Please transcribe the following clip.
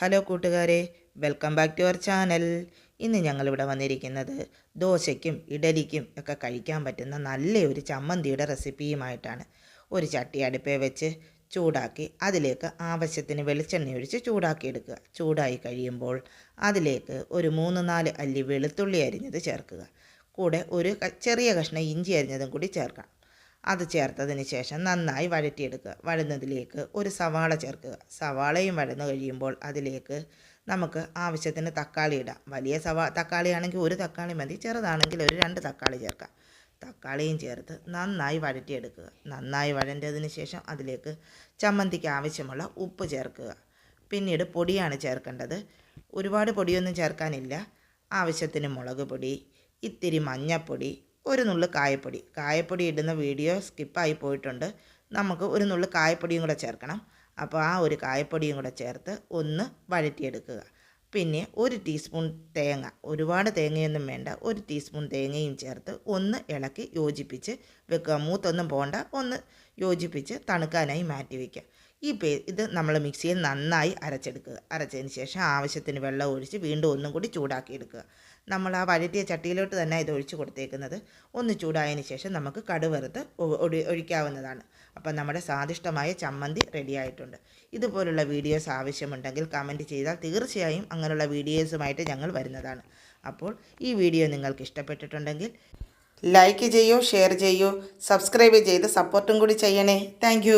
Hello കൂട്ടുകാരെ welcome back to our channel. ഇന്ന് ഞങ്ങളിവിടെ വന്നിരിക്കുന്നത് ദോശയ്ക്കും ഇഡലിക്കും ഒക്കെ കഴിക്കാൻ പറ്റുന്ന നല്ലൊരു ചമ്മന്തിയുടെ റെസിപ്പിയുമായിട്ടാണ്. ഒരു ചട്ടി അടുപ്പേ വെച്ച് ചൂടാക്കി അതിലേക്ക് ആവശ്യത്തിന് വെളിച്ചെണ്ണ ഒഴിച്ച് ചൂടാക്കി എടുക്കുക ചൂടായി കഴിയുമ്പോൾ അതിലേക്ക് ഒരു മൂന്ന് നാല് അല്ലി വെളുത്തുള്ളി അരിഞ്ഞത് ചേർക്കുക. കൂടെ ഒരു ചെറിയ കഷ്ണം ഇഞ്ചി അരിഞ്ഞതും കൂടി ചേർക്കണം അത് ചേർത്തതിന് ശേഷം നന്നായി വഴറ്റിയെടുക്കുക. വഴുന്നതിലേക്ക് ഒരു സവാള ചേർക്കുക. സവാളയും വഴന്നു കഴിയുമ്പോൾ അതിലേക്ക് നമുക്ക് ആവശ്യത്തിന് തക്കാളി ഇടാം. വലിയ സവാ തക്കാളിയാണെങ്കിൽ ഒരു തക്കാളി മതി. ചെറുതാണെങ്കിൽ ഒരു രണ്ട് തക്കാളി ചേർക്കാം. തക്കാളിയും ചേർത്ത് നന്നായി വഴറ്റിയെടുക്കുക. നന്നായി വഴണ്ടതിന് ശേഷം അതിലേക്ക് ചമ്മന്തിക്ക് ആവശ്യമുള്ള ഉപ്പ് ചേർക്കുക. പിന്നീട് പൊടിയാണ് ചേർക്കേണ്ടത്. ഒരുപാട് പൊടിയൊന്നും ചേർക്കാനില്ല. ആവശ്യത്തിന് മുളക് പൊടി ഇത്തിരി മഞ്ഞൾപ്പൊടി ഒരു നുള്ളു കായപ്പൊടി. കായപ്പൊടി ഇടുന്ന വീഡിയോ സ്കിപ്പായി പോയിട്ടുണ്ട്. നമുക്ക് ഒരു നുള്ളു കായപ്പൊടിയും കൂടെ ചേർക്കണം. അപ്പോൾ ആ ഒരു കായപ്പൊടിയും കൂടെ ചേർത്ത് ഒന്ന് വഴറ്റിയെടുക്കുക. പിന്നെ ഒരു ടീസ്പൂൺ തേങ്ങ. ഒരുപാട് തേങ്ങയൊന്നും വേണ്ട. ഒരു ടീസ്പൂൺ തേങ്ങയും ചേർത്ത് ഒന്ന് ഇളക്കി യോജിപ്പിച്ച് വെക്കുക. മൂത്തൊന്നും പോകണ്ട ഒന്ന് യോജിപ്പിച്ച് തണുക്കാനായി മാറ്റി വയ്ക്കുക ഈ പേ ഇത് നമ്മൾ മിക്സിയിൽ നന്നായി അരച്ചെടുക്കുക. അരച്ചതിന് ശേഷം ആവശ്യത്തിന് വെള്ളം ഒഴിച്ച് വീണ്ടും ഒന്നും കൂടി ചൂടാക്കിയെടുക്കുക. നമ്മൾ ആ വഴറ്റിയ ചട്ടിയിലോട്ട് തന്നെ ഇത് ഒഴിച്ച് കൊടുത്തേക്കുന്നത്. ഒന്ന് ചൂടായതിന് ശേഷം നമുക്ക് കടുവറുത്ത് ഒഴിക്കാവുന്നതാണ്. അപ്പം നമ്മുടെ സ്വാദിഷ്ടമായ ചമ്മന്തി റെഡിയായിട്ടുണ്ട് ഇതുപോലുള്ള വീഡിയോസ് ആവശ്യമുണ്ടെങ്കിൽ കമന്റ് ചെയ്താൽ തീർച്ചയായും അങ്ങനെയുള്ള വീഡിയോസുമായിട്ട് ഞങ്ങൾ വരുന്നതാണ്. അപ്പോൾ ഈ വീഡിയോ നിങ്ങൾക്ക് ഇഷ്ടപ്പെട്ടിട്ടുണ്ടെങ്കിൽ ലൈക്ക് ചെയ്യൂ ഷെയർ ചെയ്യൂ സബ്സ്ക്രൈബ് ചെയ്ത് സപ്പോർട്ടും കൂടി ചെയ്യണേ. താങ്ക്